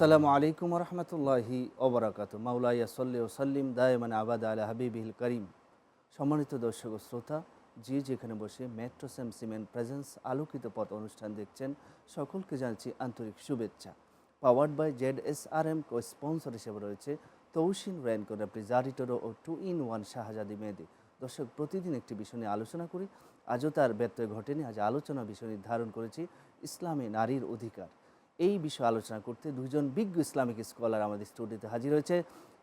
আসসালামু আলাইকুম রহমতুল্লাহি ওবরাকাত। মাউলাইয়া সল্লি সাল্লিম দায়মান আবাদ আলা হাবিবিল করিম। সম্মানিত দর্শক শ্রোতা, যে যেখানে বসে মেট্রো সেম সিমেন্ট প্রেজেন্স আলোকিত পথ অনুষ্ঠান দেখছেন, সকলকে জানাচ্ছি আন্তরিক শুভেচ্ছা। Powered by Z S R M co sponsor হিসেবে রয়েছে তৌসিন Rancon refrigerator O two in one Shahzadi Mehedi. দর্শক, প্রতিদিন একটি বিষয় নিয়ে আলোচনা করি। আজও তার ব্যত্যয় ঘটেনি, আজ আলোচনা বিষয় নির্ধারণ করেছি ইসলামে নারীর অধিকার। এই বিষয়ে আলোচনা করতে দুজন বিজ্ঞ ইসলামিক স্কলার আমাদের স্টুডিওতে হাজির হয়েছে।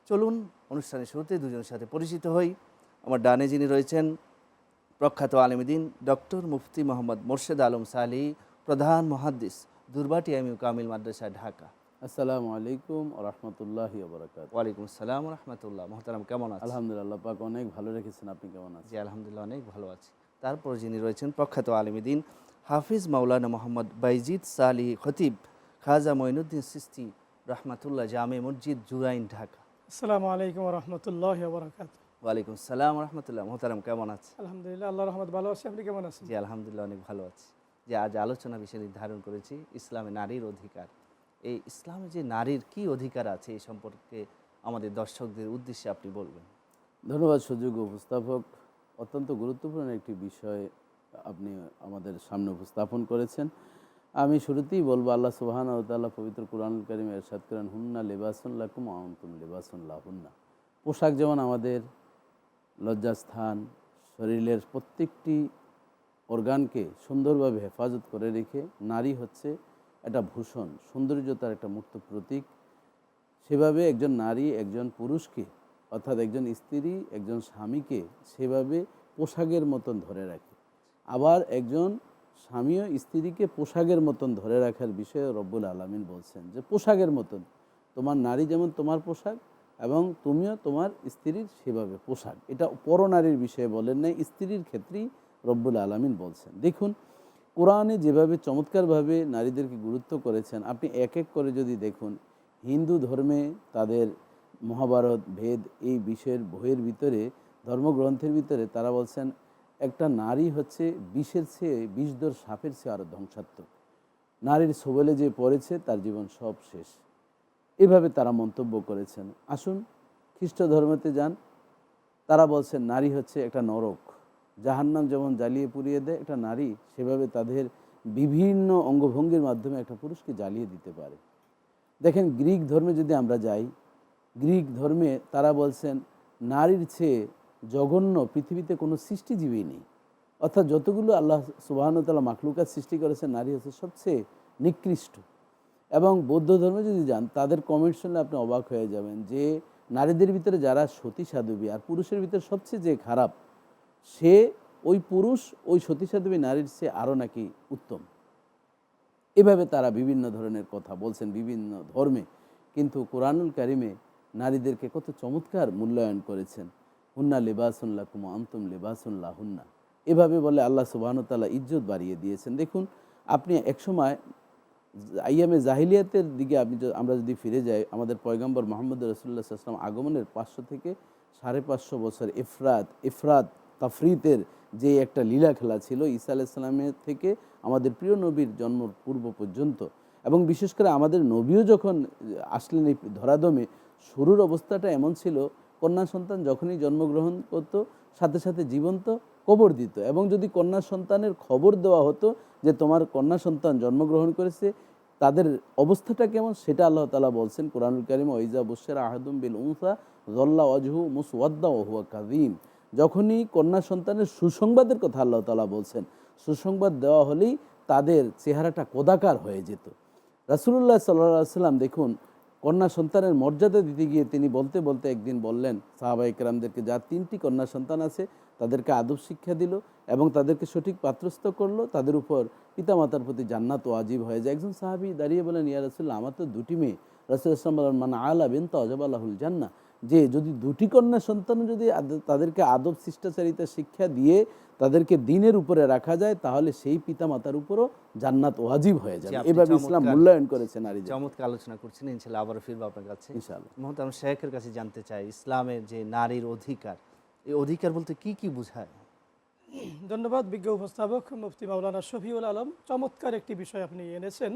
চলুন অনুষ্ঠানের শুরুতে দুজনের সাথে পরিচিত হই। আমার ডানে যিনি রয়েছেন প্রখ্যাত আলমদিন ডক্টর মুফতি মোহাম্মদ মোর্শেদ আলম সালি প্রধান মহাদ্দিস দুর্বাটি ইউ কামিল মাদ্রাসা ঢাকা। আসসালামু আলাইকুম রহমতুল্লাহ বরকাত ওয়ালাইকুম আসসালাম রহমতুল্লাহ। মোহতারাম কেমন আছেন? আলহামদুলিল্লাহ পাক অনেক ভালো রেখেছেন। আপনি কেমন আছেন? জি আলহামদুলিল্লাহ অনেক ভালো আছি। তারপর যিনি রয়েছেন প্রখ্যাত আলমদিন হাফিজ মাওলানা মোহাম্মদ বাইজিদ সালি খতিব। খাজা মঈনুদ্দিন সিস্তি রহমাতুল্লাহ জামে মসজিদ জুরাইন ঢাকা। আসসালামু আলাইকুম রহমতুল্লাহ বরকাত ওয়ালাইকুম সালাম রহমতুল্লাহ। মোহতারাম কেমন আছে আলহামদুলিল্লাহ আল্লাহ রহমত ভালো আছি। আপনি কেমন আছেন? জি আলহামদুলিল্লাহ অনেক ভালো আছি। যে আজ আলোচনা বিষয় নির্ধারণ করেছি ইসলামে নারীর অধিকার। এই ইসলামে যে নারীর কি অধিকার আছে এই সম্পর্কে আমাদের দর্শকদের উদ্দেশ্যে আপনি বলবেন। ধন্যবাদ সুযোগ উপস্থাপক। অত্যন্ত গুরুত্বপূর্ণ একটি বিষয় আপনি আমাদের সামনে উপস্থাপন করেছেন। আমি শুরুতেই বলব, আল্লাহ সুবাহান তাল্লাহ পবিত্র কুরআন করিম এরশাদ করেন, হুন্না লেবাসুন লাকুম আমতুম লেবাসুন লাহুন্না। পোশাক যেমন আমাদের লজ্জাস্থান, শরীরের প্রত্যেকটি অর্গানকে সুন্দরভাবে হেফাজত করে রেখে নারী হচ্ছে একটা ভূষণ, সৌন্দর্যতার একটা মূর্ত প্রতীক। সেভাবে একজন নারী একজন পুরুষকে, অর্থাৎ একজন স্ত্রী, একজন স্বামীকে সেভাবে পোশাকের মতন ধরে রাখে। আবার একজন স্বামীও স্ত্রীকে পোশাকের মতন ধরে রাখার বিষয়ে রব্বুল আলমিন বলছেন যে, পোশাকের মতন। তোমার নারী যেমন তোমার পোশাক এবং তুমিও তোমার স্ত্রীর সেভাবে পোশাক। এটা পরনারীর বিষয়ে বলেন না স্ত্রীর ক্ষেত্রেই রব্বুল আলমিন বলছেন। দেখুন, কোরআনে যেভাবে চমৎকারভাবে নারীদেরকে গুরুত্ব করেছেন, আপনি এক এক করে যদি দেখুন, হিন্দু ধর্মে তাদের মহাভারত, ভেদ এই বিষয়ের বইয়ের ভিতরে, ধর্মগ্রন্থের ভিতরে তারা বলছেন একটা নারী হচ্ছে বিষের চেয়ে বিষদর সাপের চেয়ে আরও ধ্বংসাত্মক। নারীর সবলে যে পড়েছে, তার জীবন সব শেষ। এভাবে তারা মন্তব্য করেছেন। আসুন, খ্রিস্ট ধর্মতে যান। তারা বলছেন, নারী হচ্ছে একটা নরক। জাহান্নাম যেমন জ্বালিয়ে পুড়িয়ে দেয়, একটা নারী সেভাবে তাদের বিভিন্ন অঙ্গভঙ্গির মাধ্যমে একটা পুরুষকে জ্বালিয়ে দিতে পারে। দেখেন, গ্রিক ধর্মে যদি আমরা যাই, গ্রিক ধর্মে তারা বলছেন, নারীর চেয়ে জঘন্য পৃথিবীতে কোনো সৃষ্টিজীবী নেই। অর্থাৎ যতগুলো আল্লাহ সুবাহনতাল্লাহ মাখলুকাত সৃষ্টি করেছেন, নারী হচ্ছে সবচেয়ে নিকৃষ্ট। এবং বৌদ্ধ ধর্মে যদি যান, তাদের কমেন্ট শুনলে আপনি অবাক হয়ে যাবেন যে নারীদের ভিতরে যারা সতী সাধবী আর পুরুষের ভিতরে সবচেয়ে যে খারাপ, সে ওই পুরুষ, ওই সতী সাধবী নারীর চেয়ে আরও নাকি উত্তম। এভাবে তারা বিভিন্ন ধরনের কথা বলছেন বিভিন্ন ধর্মে। কিন্তু কোরআনুল কারিমে নারীদেরকে কত চমৎকার মূল্যায়ন করেছেন। হুন্না লেবাসুল্লাহ কুমা আমতুম লেবাসুল্লাহ হুন্না এভাবে বলে আল্লাহ সুবাহতাল্লাহ ইজ্জত বাড়িয়ে দিয়েছেন। দেখুন, আপনি একসময় আইয়ামে জাহিলিয়াতের দিকে আপনি আমরা যদি ফিরে যাই, আমাদের পয়গম্বর মোহাম্মদ রসুল্লাহ আসলাম আগমনের পাঁচশো থেকে সাড়ে পাঁচশো বছর ইফরাত ইফরাত তাফরিতের যে একটা লীলা খেলা ছিল, ঈসা আলাইসাল্লামের থেকে আমাদের প্রিয় নবীর জন্ম পূর্ব পর্যন্ত। এবং বিশেষ করে আমাদের নবীও যখন আসলেন এই ধরাদমে শুরুর অবস্থাটা এমন ছিল কন্যা সন্তান যখনই জন্মগ্রহণ করত, সাথে সাথে জীবন্ত কবর দিত। এবং যদি কন্যা সন্তানের খবর দেওয়া হতো যে তোমার কন্যা সন্তান জন্মগ্রহণ করেছে, তাদের অবস্থাটা কেমন সেটা আল্লাহ তালা বলছেন কোরআনুল করিম ওইজা বুসের আহাদুম বিল উনসা জল্লা অজহু মুসওয়াদ্দা ওহুয়া কাদিম যখনই কন্যা সন্তানের সুসংবাদের কথা আল্লাহ তালা বলছেন, সুসংবাদ দেওয়া হলেই তাদের চেহারাটা কোদাকার হয়ে যেত। রাসুলুল্লাহ সাল্লাহ সাল্লাম দেখুন কন্যা সন্তানের মর্যাদা দিতে গিয়ে তিনি বলতে বলতে একদিন বললেন সাহাবা ইকরামদেরকে যার তিনটি কন্যা সন্তান আছে, তাদেরকে আদব শিক্ষা দিল এবং তাদেরকে সঠিক পাত্রস্থ করল। তাদের উপর পিতামাতার প্রতি জান্নাত আজীব হয়ে যায়। একজন সাহাবি দাঁড়িয়ে বলেন ইয়া রসুল্লাহ আমার তো দুটি মেয়ে। রাসুল ইসলাম বলেন মানে আলা বিন তজব আল্লাহুল জান্না যে যদি দুটি কন্যা সন্তান যদি তাদেরকে আদব শিষ্টাচারিতা শিক্ষা দিয়ে তাদেরকে দিনের উপরে রাখা যায় তাহলে সেই পিতা মাতার উপরও জান্নাত ওয়াজিব হয়ে যাবে। এভাবে ইসলাম মূল্যায়ন করেছে নারী চমৎকার আলোচনা করছেন ইনশাল্লাহ আবারও ফিরবো আপনার কাছে। ইনশাআল্লাহ মোহতারাম শেখের কাছে জানতে চাই ইসলামের যে নারীর অধিকার এই অধিকার বলতে কি কি বোঝায়? ধন্যবাদ বিজ্ঞ উপস্থাপক মুফতি মাওলানা শফিউল আলম। চমৎকার একটি বিষয় আপনি এনেছেন।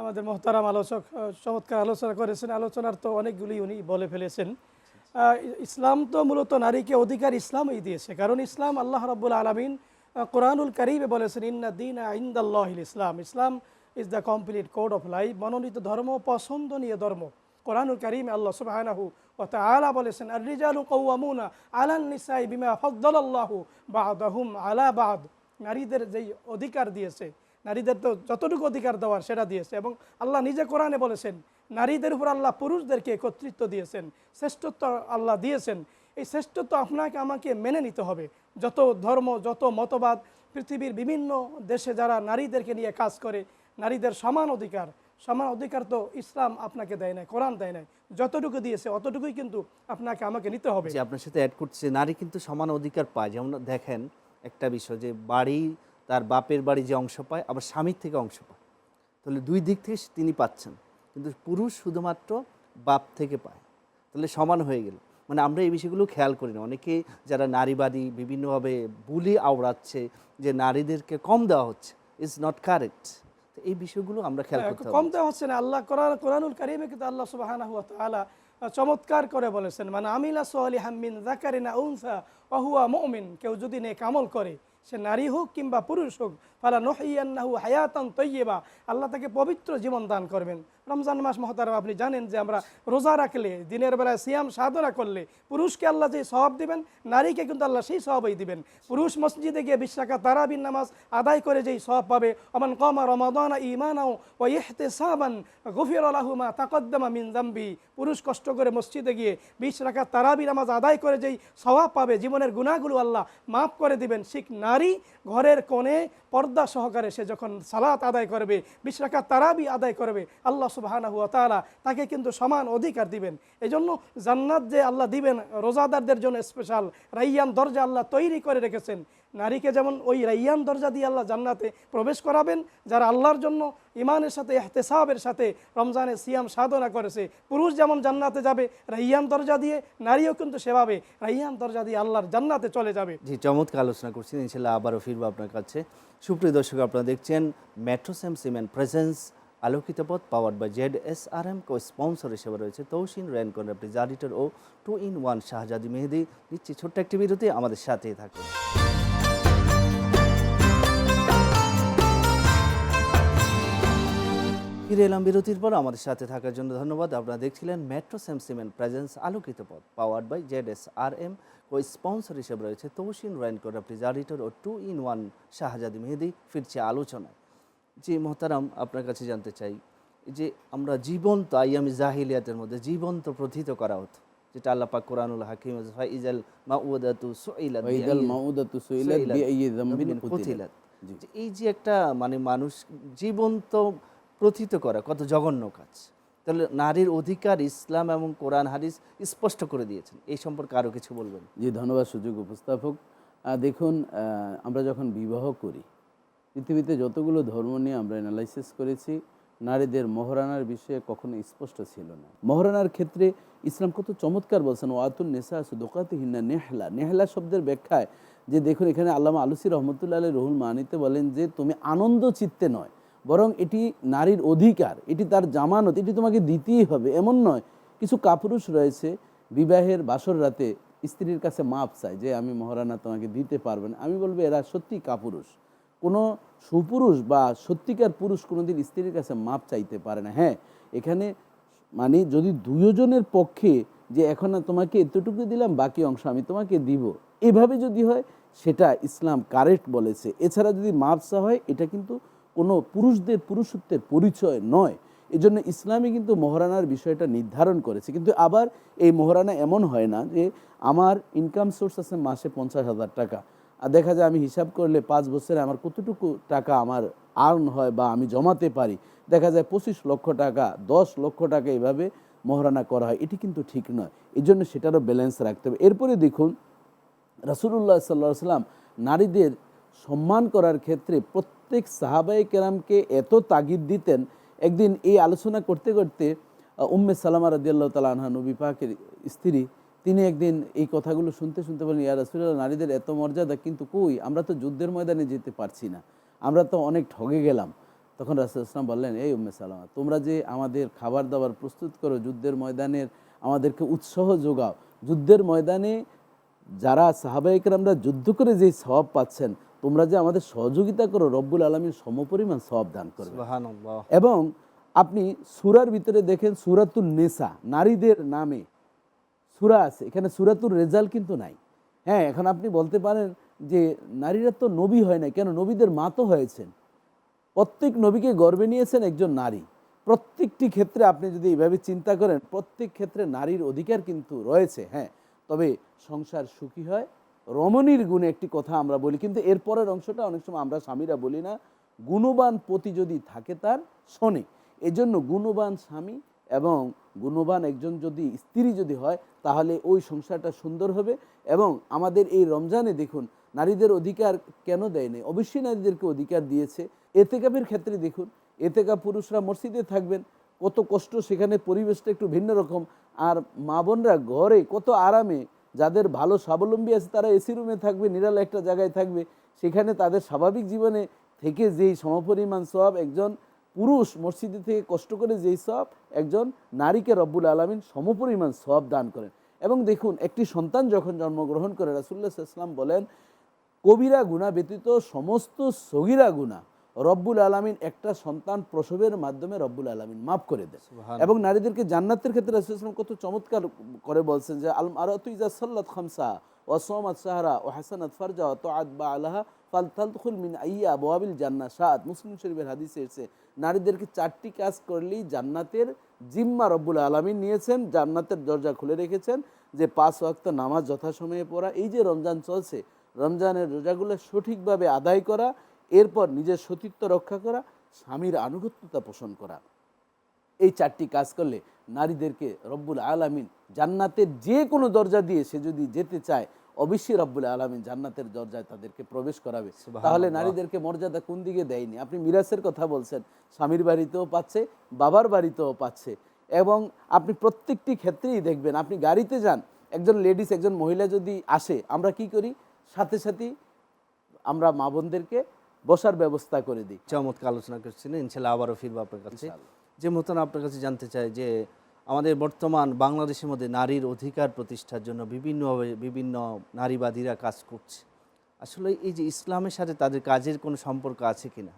আমাদের মহতারাম আলোচক চমৎকার আলোচনা করেছেন। আলোচনার তো অনেকগুলি উনি বলে ফেলেছেন। ইসলাম তো মূলত নারীকে অধিকার ইসলামই দিয়েছে। কারণ ইসলাম আল্লাহ রব্বুল আলমিন কোরআনুল কারিমে বলেছেন, ইন্না দিন ইন্দাল্লাহ ইসলাম। Islam is the complete code of life মনোনীত ধর্ম, পছন্দনীয় ধর্ম। কোরআনুল কারিমে আল্লাহ সুবহানাহু ওয়া তাআলা বলেছেন আর আলা বা'দ। নারীদের যেই অধিকার দিয়েছে নারীদের তো যতটুকু অধিকার দেওয়ার সেটা দিয়েছে এবং আল্লাহ নিজে কোরআনে বলেছেন, নারীদের উপর আল্লাহ পুরুষদেরকে কর্তৃত্ব দিয়েছেন, শ্রেষ্ঠত্ব আল্লাহ দিয়েছেন। এই শ্রেষ্ঠত্ব আপনাকে, আমাকে মেনে নিতে হবে। যত ধর্ম, যত মতবাদ, পৃথিবীর বিভিন্ন দেশে যারা নারীদেরকে নিয়ে কাজ করে, নারীদের সমান অধিকার সমান অধিকার তো ইসলাম আপনাকে দেয় নাই, কোরআন দেয় নাই। যতটুকু দিয়েছে, অতটুকুই কিন্তু আপনাকে, আমাকে নিতে হবে। যে আপনার সাথে অ্যাড করছে, নারী কিন্তু সমান অধিকার পায়। যেমন দেখেন একটা বিষয় যে বাড়ি তার বাপের বাড়ি যে অংশ পায় আবার স্বামীর থেকে অংশ পায়। তাহলে দুই দিক থেকে তিনি পাচ্ছেন। কিন্তু পুরুষ শুধুমাত্র বাপ থেকে পায়। তাহলে সমান হয়ে গেল। মানে আমরা এই বিষয়গুলো খেয়াল করি না। অনেকে যারা নারীবাদী বিভিন্নভাবে বুলি আওড়াচ্ছে যে নারীদেরকে কম দেওয়া হচ্ছে ইজ নট কারেক্ট এই বিষয়গুলো আমরা খেয়াল হ্যাঁ, করতে কম দেওয়া হচ্ছে না। আল্লাহ কোরআন কোরআনুল কারিমে কিন্তু আল্লাহ তাআলা চমৎকার করে বলেছেন মানে আমিলা সোয়ালিহাম মিন যাকারিনা উনসা ওয়া হুয়া মুমিন। কেউ যদি নেক আমল করে সে নারী হোক কিংবা পুরুষ হোক ফালা নহিয়ান্নাহু হায়াতান আল্লাহ তাকে পবিত্র জীবন দান করবেন। রমজান মাস মহতারাম, আপনি জানেন যে আমরা রোজা রাখলে, দিনের বেলায় সিয়াম সাধনা করলে, পুরুষকে আল্লাহ যে সওয়াব দিবেন, নারীকে কিন্তু আল্লাহ সেই সওয়াবই দিবেন। পুরুষ মসজিদে গিয়ে বিশ তারাবিন নামাজ আদায় করে যেই সওয়াব পাবে, অমান কমা রমাদানা ইমানাও ও ইহতে সাবান গফির আলাহুমা তাকদ্দামা মিন জাম্বি পুরুষ কষ্ট করে মসজিদে গিয়ে বিশ টাকা তারাবি নামাজ আদায় করে যেই সওয়াব পাবে, জীবনের গুণাগুলো আল্লাহ মাফ করে দিবেন। শিখ নারী ঘরের কোণে পর্দা সহকারে সে যখন সালাত আদায় করবে বিশ টাকা তারাবি আদায় করবে, আল্লাহ সুবাহানা হুয়া তালা তাকে কিন্তু সমান অধিকার দিবেন। এই জন্য জান্নাত যে আল্লাহ দিবেন, রোজাদারদের জন্য স্পেশাল রাইয়ান দরজা আল্লাহ তৈরি করে রেখেছেন। নারীকে যেমন ওই রাইয়ান দরজা দিয়ে আল্লাহ জান্নাতে প্রবেশ করাবেন, যারা আল্লাহর জন্য ইমানের সাথে এহতেসাবের সাথে রমজানে সিয়াম সাধনা করেছে, পুরুষ যেমন জান্নাতে যাবে, রাইয়ান দরজা দিয়ে নারীও কিন্তু সেভাবে রাইয়ান দরজা দিয়ে আল্লাহর জান্নাতে চলে যাবে। জি, চমৎকার আলোচনা করছেন, ইনশাল্লাহ আবারও ফিরবো আপনার কাছে। সুপ্রিয় দর্শক, আপনারা দেখছেন মেট্রোসেম সিমেন্ট প্রেজেন্স আলোকিত পথ powered by Z S R M co sponsor হিসেবে রয়েছে Tausin Rancon refrigerator O two in one Shahzadi Mehedi. নিচ্ছি ছোট্ট একটি বিরতি, আমাদের সাথেই থাকুন। ফিরে এলাম বিরতির পর, আমাদের সাথে থাকার জন্য ধন্যবাদ। আপনারা দেখছিলেন মেট্রো সেম সিমেন্ট প্রেজেন্স আলোকিত পথ powered by Z S R M O sponsor হিসেবে রয়েছে তৌসিন Rancon refrigerator O two in one Shahzadi Mehedi. ফিরছে আলোচনায়। মোহতারাম আপনার কাছে জানতে চাই যে আমরা জীবন্ত আইয়ামি জাহিলিয়াতের মধ্যে জীবন্ত প্রথিত করা হতো যেটা আল্লাহ পাক কোরআনুল হাকিম ফাইজাল মাউদাতু সুইলাত ওয়াইদাল মাউদাতু সুইলাত বিআইয়ি যামবিন যামবিন কুতিলাত। এই যে একটা মানে মানুষ জীবন্ত প্রথিত করা কত জঘন্য কাজ। তাহলে নারীর অধিকার ইসলাম এবং কোরআন হাদিস স্পষ্ট করে দিয়েছেন এই সম্পর্কে আরও কিছু বলবেন? জি ধন্যবাদ সুযোগ উপস্থাপক। দেখুন আমরা যখন বিবাহ করি পৃথিবীতে যতগুলো ধর্ম নিয়ে আমরা অ্যানালাইসিস করেছি, নারীদের মহারানার বিষয়ে কখনো স্পষ্ট ছিল না। মহারানার ক্ষেত্রে ইসলাম কত চমৎকার বলছেন, ওয়াতুন নেশা সুদোকাতে হিন্না নেহলা। নেহলা শব্দের ব্যাখ্যায় যে দেখুন, এখানে আল্লামা আলুসি রহমতুল্লাহ আলী রহুল মানিতে বলেন যে, তুমি আনন্দ চিত্তে নয়, বরং এটি নারীর অধিকার, এটি তার জামানত, এটি তোমাকে দিতেই হবে। এমন নয়, কিছু কাপুরুষ রয়েছে, বিবাহের বাসর রাতে স্ত্রীর কাছে মাপ চায় যে, আমি মহারানা তোমাকে দিতে পারবেন আমি বলব, এরা সত্যি কাপুরুষ। কোনো সুপুরুষ বা সত্যিকার পুরুষ কোনোদিন স্ত্রীর কাছে মাপ চাইতে পারে না। হ্যাঁ এখানে মানে যদি দুজনের পক্ষে যে এখন তোমাকে এতটুকু দিলাম, বাকি অংশ আমি তোমাকে দিব, এভাবে যদি হয়, সেটা ইসলাম কারেক্ট বলেছে। এছাড়া যদি মাপসা হয়, এটা কিন্তু কোনো পুরুষদের পুরুষত্বের পরিচয় নয়। এজন্য ইসলামে কিন্তু মহারানার বিষয়টা নির্ধারণ করেছে। কিন্তু আবার এই মহারানা এমন হয় না যে, আমার ইনকাম সোর্স আছে মাসে পঞ্চাশ হাজার টাকা। আর দেখা যায় আমি হিসাব করলে পাঁচ বছরে আমার কতটুকু টাকা আমার আর্ন হয় বা আমি জমাতে পারি? দেখা যায় পঁচিশ লক্ষ টাকা, দশ লক্ষ টাকা এভাবে মহারানা করা হয়। এটি কিন্তু ঠিক নয়। এই জন্য সেটারও ব্যালেন্স রাখতে হবে। এরপরে দেখুন, রাসুলুল্লাহ সাল্লাহ সাল্লাম নারীদের সম্মান করার ক্ষেত্রে প্রত্যেক সাহাবাই কেরামকে এত তাগিদ দিতেন। একদিন এই আলোচনা করতে করতে উম্মে সালামা রাদিয়াল্লাহ তালা আনহা নবী পাকের স্ত্রী তিনি একদিন এই কথাগুলো শুনতে শুনতে বলেন ইয়া রাসুল্লাহ নারীদের এত মর্যাদা কিন্তু কই? আমরা তো যুদ্ধের ময়দানে যেতে পারছি না। আমরা তো অনেক ঠগে গেলাম। তখন রাসুল ইসলাম বললেন এই উম্মে সালামা তোমরা যে আমাদের খাবার দাবার প্রস্তুত করো যুদ্ধের ময়দানের আমাদেরকে উৎসাহ যোগাও। যুদ্ধের ময়দানে যারা সাহাবাহিকরামরা যুদ্ধ করে যেই স্বভাব পাচ্ছেন তোমরা যে আমাদের সহযোগিতা করো রব্বুল আলমীর সমপরিমাণ স্বভাব দান করবে। এবং আপনি সুরার ভিতরে দেখেন সুরাতুল নেশা নারীদের নামে। সুরা আছে, এখানে সুরাতুর রেজাল্ট কিন্তু নাই। হ্যাঁ এখন আপনি বলতে পারেন যে নারীরা তো নবী হয় না কেন? নবীদের মা তো হয়েছেন। প্রত্যেক নবীকে গর্বে নিয়েছেন একজন নারী। প্রত্যেকটি ক্ষেত্রে আপনি যদি এইভাবে চিন্তা করেন, প্রত্যেক ক্ষেত্রে নারীর অধিকার কিন্তু রয়েছে হ্যাঁ। তবে সংসার সুখী হয়, রমণীর গুণে একটি কথা আমরা বলি, কিন্তু এর পরের অংশটা অনেক সময় আমরা স্বামীরা বলি না, গুণবান পতি যদি থাকে তার শোনে, এজন্য গুণবান স্বামী এবং গুণবান একজন যদি, স্ত্রী যদি হয়, তাহলে ওই সংসারটা সুন্দর হবে এবং আমাদের এই রমজানে দেখুন, নারীদের অধিকার কেন দেয়নি অবশ্যই নারীদেরকে অধিকার দিয়েছে। এতেকাপের ক্ষেত্রে দেখুন, এতেকা পুরুষরা মসজিদে থাকবেন, কত কষ্ট, সেখানে পরিবেশটা একটু ভিন্ন রকম। আর মা বোনরা ঘরে কত আরামে, যাদের ভালো স্বাবলম্বী আছে তারা এসি রুমে থাকবে, নিরালা একটা জায়গায় থাকবে। সেখানে তাদের স্বাভাবিক জীবনে থেকে যেই সমপরিমাণ সব একজন পুরুষ মসজিদে থেকে কষ্ট করে যেই সব একজন নারীকে রব্বুল আলমিন সমপরিমাণ সব দান করেন। এবং দেখুন একটি সন্তান যখন জন্মগ্রহণ করে রাসুল্লাহ ইসলাম বলেন কবিরা গুণা ব্যতীত সমস্ত সগিরা গুণা রব্বুল আলমিন একটা সন্তান প্রসবের মাধ্যমে রব্বুল আলমিন মাফ করে দেন। এবং নারীদেরকে জান্নাতের ক্ষেত্রে রাসূল ইসলাম কত চমৎকার করে বলছেন যে আল আরাতু ইজা সাল্লাত খামসা। ও সোমাত সাহারা ও হাসানাত ফারজা ও তোয়াত বা আলাহা ফাল তালতুল মিন আইয়া বোয়াবিল জান্না সাদ মুসলিম শরীফের হাদিসে এসেছে, নারীদেরকে চারটি কাজ করলেই জান্নাতের জিম্মা রব্বুল আলমিন নিয়েছেন, জান্নাতের দরজা খুলে রেখেছেন, যে পাঁচ ওয়াক্ত নামাজ যথাসময়ে পড়া। এই যে রমজান চলছে, রমজানের রোজাগুলো সঠিকভাবে আদায় করা, এরপর নিজের সতীত্ব রক্ষা করা, স্বামীর আনুগত্যতা পোষণ করা। এই চারটি কাজ করলে নারীদেরকে রব্বুল আলামিন জান্নাতের যে কোনো দরজা দিয়ে সে যদি যেতে চায় অবশ্যই রব্বুল আলামিন জান্নাতের দরজায় তাদেরকে প্রবেশ করাবে। তাহলে নারীদেরকে মর্যাদা কোন দিকে দেয়নি? আপনি মিরাসের কথা বলছেন স্বামীর বাড়িতেও পাচ্ছে বাবার বাড়িতেও পাচ্ছে এবং আপনি প্রত্যেকটি ক্ষেত্রেই দেখবেন আপনি গাড়িতে যান একজন লেডিস একজন মহিলা যদি আসে আমরা কি করি? সাথে সাথেই আমরা মা বোনদেরকে বসার ব্যবস্থা করে দিই। চমৎকার আলোচনা করছিলেন ইনশাল্লাহ আবারও ফিরবো আপনার কাছে। যে মতন আপনার কাছে জানতে চাই যে আমাদের বর্তমান বাংলাদেশের মধ্যে নারীর অধিকার প্রতিষ্ঠার জন্য বিভিন্নভাবে বিভিন্ন নারীবাদীরা কাজ করছে। আসলে এই যে ইসলামের সাথে তাদের কাজের কোনো সম্পর্ক আছে কি না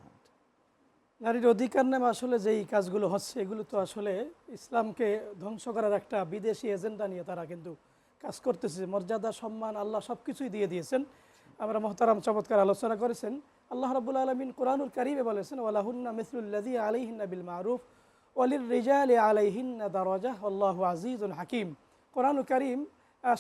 নারীর অধিকার নামে আসলে যেই কাজগুলো হচ্ছে, এগুলো তো আসলে ইসলামকে ধ্বংস করার একটা বিদেশি এজেন্ডা নিয়ে তারা কিন্তু কাজ করতেছে। মর্যাদা, সম্মান, আল্লাহ সব কিছুই দিয়ে দিয়েছেন। আমরা মহতারাম, চমৎকার আলোচনা করেছেন। আল্লাহ রাবুল আলমিন কোরআনুল কারিমে বলেছেন ওয়ালাহুন্না মিসলুল্লাদি আলাইহিন্না বিল মারুফ। ওয়ালির রিজালি আলাইহিন্না আল্লাহ আজিজুল হাকিম। কোরআনুল কারিম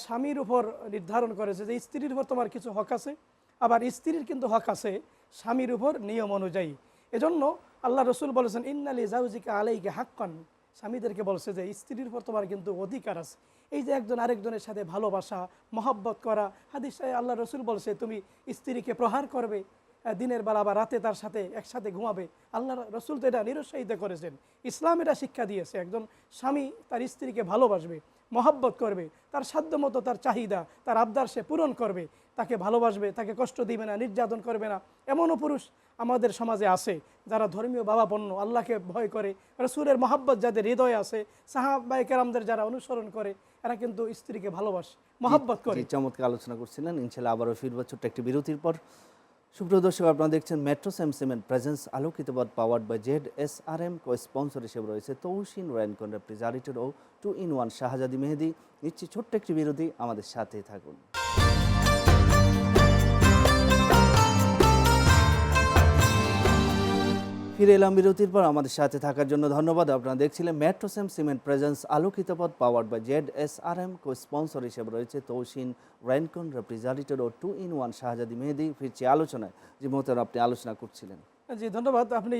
স্বামীর উপর নির্ধারণ করেছে যে স্ত্রীর উপর তোমার কিছু হক আছে, আবার স্ত্রীর কিন্তু হক আছে স্বামীর উপর নিয়ম অনুযায়ী। এজন্য আল্লাহ রসুল বলেছেন, ইন্নালি জাউজিকা আলাইকে হাক্কান। স্বামীদেরকে বলছে যে, স্ত্রীর উপর তোমার কিন্তু অধিকার আছে। এই যে একজন আরেকজনের সাথে ভালোবাসা, মহব্বত করা, হাদিস আল্লাহ রসুল বলছে, তুমি স্ত্রীকে প্রহার করবে। দিনের বেলা বা রাতে তার সাথে একসাথে ঘুমাবে। আল্লাহ রসুল তো এটা নিরুৎসাহিত করেছেন। ইসলাম এটা শিক্ষা দিয়েছে একজন স্বামী তার স্ত্রীকে ভালোবাসবে মহব্বত করবে তার সাধ্যমতো তার চাহিদা তার আবদার সে পূরণ করবে তাকে ভালোবাসবে তাকে কষ্ট দিবে না নির্যাতন করবে না। এমনও পুরুষ আমাদের সমাজে আছে যারা ধর্মীয় বাবা বাবাপন্ন আল্লাহকে ভয় করে রসুলের মহাব্বত যাদের হৃদয়ে আছে সাহাবাই কেরামদের যারা অনুসরণ করে এরা কিন্তু স্ত্রীকে ভালোবাসে মহাব্বত করে। চমৎকার আলোচনা করছিলেন। ইনশাল্লাহ আবারও ফিরবো ছোট্ট একটি বিরতির পর। সুপ্রিয় দর্শক, আপনারা দেখছেন মেট্রো সেম সিমেন্ট প্রেজেন্স আলোকিত বাদ powered by Z S R M co sponsor হিসেবে রয়েছে Tausin Rancon refrigerator O two in one Shahzadi Mehedi. নিচ্ছি ছোট্ট একটি বিরোধী আমাদের সাথেই থাকুন। ফিরে এলাম বিরতির পর আমাদের সাথে থাকার জন্য ধন্যবাদ। আপনারা দেখছিলেন মেট্রোসেম সিমেন্ট প্রেজেন্স আলোকিত পথ powered by Z S R M co sponsor হিসেবে রয়েছে Tausin Rancon refrigerator O two in one Shahzadi Mehedi. ফিরছি আলোচনায়। যে মতের আপনি আলোচনা করছিলেন। জি, ধন্যবাদ। আপনি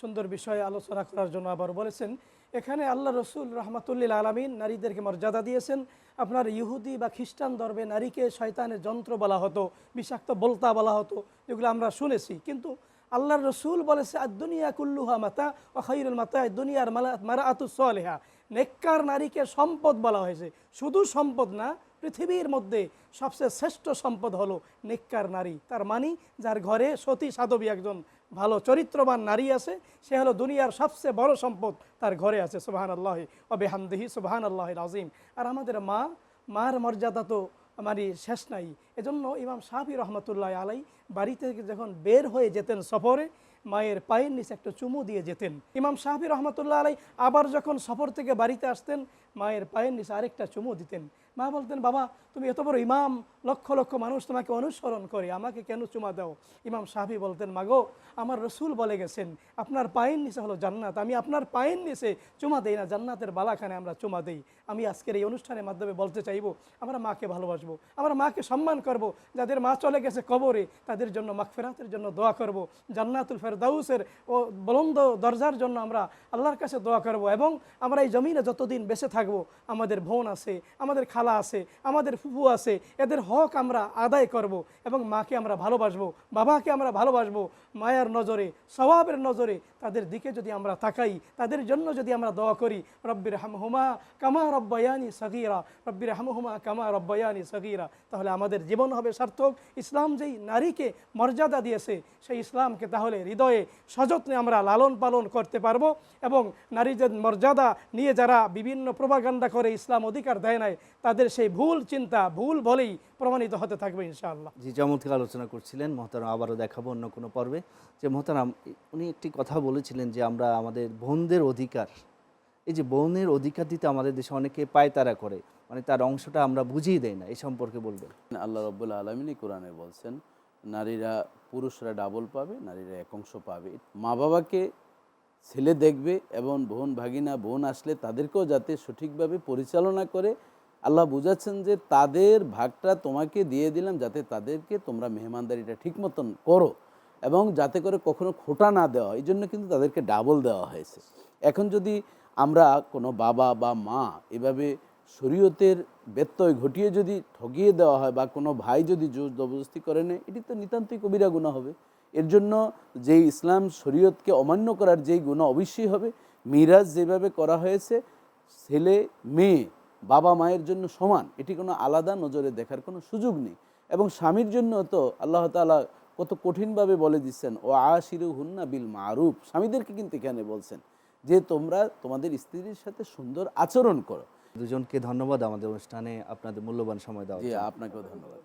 সুন্দর বিষয়ে আলোচনা করার জন্য আবার বলেছেন, এখানে আল্লাহ রসুল রহমাতুল্লিল আলমিন নারীদেরকে মর্যাদা দিয়েছেন। আপনার ইহুদি বা খ্রিস্টান ধর্মে নারীকে শয়তানের যন্ত্র বলা হতো, বিষাক্ত বলতা বলা হতো, যেগুলো আমরা শুনেছি। কিন্তু আল্লাহর রসুল বলেছে দুনিয়া কুল্লুহা মাতা ও খৈরুল মাতা দুনিয়ার মারা আতু সলেহা। নেককার নারীকে সম্পদ বলা হয়েছে। শুধু সম্পদ না, পৃথিবীর মধ্যে সবচেয়ে শ্রেষ্ঠ সম্পদ হলো নেককার নারী। তার মানি, যার ঘরে সতী সাধবী একজন ভালো চরিত্রবান নারী আছে, সে হলো দুনিয়ার সবচেয়ে বড় সম্পদ তার ঘরে আছে। সুবাহান আল্লাহ অবে হামদিহি সুবাহান আল্লাহ আজিম আর আমাদের মা, মার মর্যাদা তো মানে শেষ নাই। এজন্য ইমাম সাহাবি রহমতুল্লাহ আলাই বাড়ি থেকে যখন বের হয়ে যেতেন সফরে, মায়ের পায়ের নিচে একটা চুমু দিয়ে যেতেন। ইমাম সাহাবি রহমতুল্লাহ আলাই আবার যখন সফর থেকে বাড়িতে আসতেন, মায়ের পায়ের নিচে আরেকটা চুমু দিতেন। মা বলতেন, বাবা, তুমি এত বড় ইমাম, লক্ষ লক্ষ মানুষ তোমাকে অনুসরণ করে, আমাকে কেন চুমা দাও? ইমাম সাহাবি বলতেন, মাগো, আমার রসুল বলে গেছেন, আপনার পায়ের নিচে হলো জান্নাত, আমি আপনার পায়ের নিচে চুমা দেই না, জান্নাতের বালাখানে আমরা চুমা দেই। আমি আজকের এই অনুষ্ঠানের মাধ্যমে বলতে চাইব, আমরা মাকে ভালোবাসবো, আমরা মাকে সম্মান করব, যাদের মা চলে গেছে কবরে, তাদের জন্য মাগফেরাতের জন্য দোয়া করব, জান্নাতুল ফেরদাউসের ও বলন্দ দরজার জন্য আমরা আল্লাহর কাছে দোয়া করব এবং আমরা এই জমিনে যতদিন বেঁচে থাকব, আমাদের বোন আছে, আমাদের খালা আছে, আমাদের ফুফু আছে, এদের হক আমরা আদায় করব এবং মাকে আমরা ভালোবাসবো, বাবাকে আমরা ভালোবাসবো। মায়ার নজরে সবাবের নজরে তাদের দিকে যদি আমরা তাকাই, তাদের জন্য যদি আমরা দোয়া করি রব্বির হামহুমা কামা রব্বায়ানি সগিরা রব্বির হামহুমা কামা রব্বায়ানি সগিরা। তাহলে আমাদের জীবন হবে সার্থক। ইসলাম যেই নারীকে মর্যাদা দিয়েছে, সেই ইসলামকে তাহলে হৃদয়ে সযত্নে আমরা লালন পালন করতে পারব এবং নারীদের মর্যাদা নিয়ে যারা বিভিন্ন প্রভাগান্ডা করে, ইসলাম অধিকার দেয় নাই তাদের সেই ভুল চিন্তা ভুল বলেই প্রমাণিত হতে থাকবে ইনশাআল্লাহ। জি চমৎকার আলোচনা করছিলেন। মহতারাম আবারও দেখাবো অন্য কোনো পর্বে। যে মহতারাম উনি একটি কথা বলেছিলেন যে আমরা আমাদের বোনদের অধিকার এই যে বোনের অধিকার দিতে আমাদের দেশে অনেকে পায়তারা করে মানে তার অংশটা আমরা বুঝিয়ে দেয় না এই সম্পর্কে বলবেন। আল্লাহ রব্বুল আলমিনই কোরআনে বলছেন নারীরা পুরুষরা ডাবল পাবে নারীরা এক অংশ পাবে। মা বাবাকে ছেলে দেখবে এবং বোন ভাগিনা বোন আসলে তাদেরকেও যাতে সঠিকভাবে পরিচালনা করে আল্লাহ বুঝাচ্ছেন যে তাদের ভাগটা তোমাকে দিয়ে দিলাম যাতে তাদেরকে তোমরা মেহমানদারিটা ঠিক মতন করো এবং যাতে করে কখনো খোটা না দেওয়া এই জন্য কিন্তু তাদেরকে ডাবল দেওয়া হয়েছে। এখন যদি আমরা কোনো বাবা বা মা এভাবে শরীয়তের ব্যত্যয় ঘটিয়ে যদি ঠগিয়ে দেওয়া হয় বা কোনো ভাই যদি জোর জবরদস্তি করে নেয়, এটি তো নিতান্তই কবিরা গুণা হবে। এর জন্য যেই ইসলাম শরীয়তকে অমান্য করার যেই গুণা অবশ্যই হবে। মিরাজ যেভাবে করা হয়েছে ছেলে মেয়ে বাবা মায়ের জন্য সমান এটি কোনো আলাদা নজরে দেখার কোনো সুযোগ নেই। এবং স্বামীর জন্য তো আল্লাহ তালা কত কঠিনভাবে বলে দিচ্ছেন ও আশিরু হুন্না বিল মারুফ। স্বামীদেরকে কিন্তু এখানে বলছেন যে তোমরা তোমাদের স্ত্রীর সাথে সুন্দর আচরণ করো। দুজনকে ধন্যবাদ আমাদের অনুষ্ঠানে আপনাদের মূল্যবান সময় দেওয়া আপনাকেও ধন্যবাদ।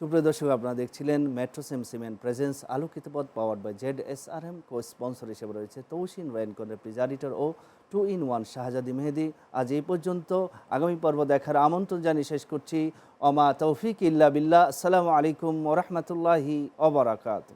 সুপ্রিয় দর্শক, আপনারা দেখছিলেন মেট্রো সেম সিমেন্ট প্রেজেন্স আলোকিত পথ power by Z S R M co sponsor হিসেবে রয়েছে তৌসিন Rancon refrigerator O two in one Shahzadi Mehedi. আজ এই পর্যন্ত, আগামী পর্ব দেখার আমন্ত্রণ জানিয়ে শেষ করছি। অমা তৌফিক ইল্লা বিল্লাহ। আসসালামু আলাইকুম ওরহমতুল্লাহি অবরাকাত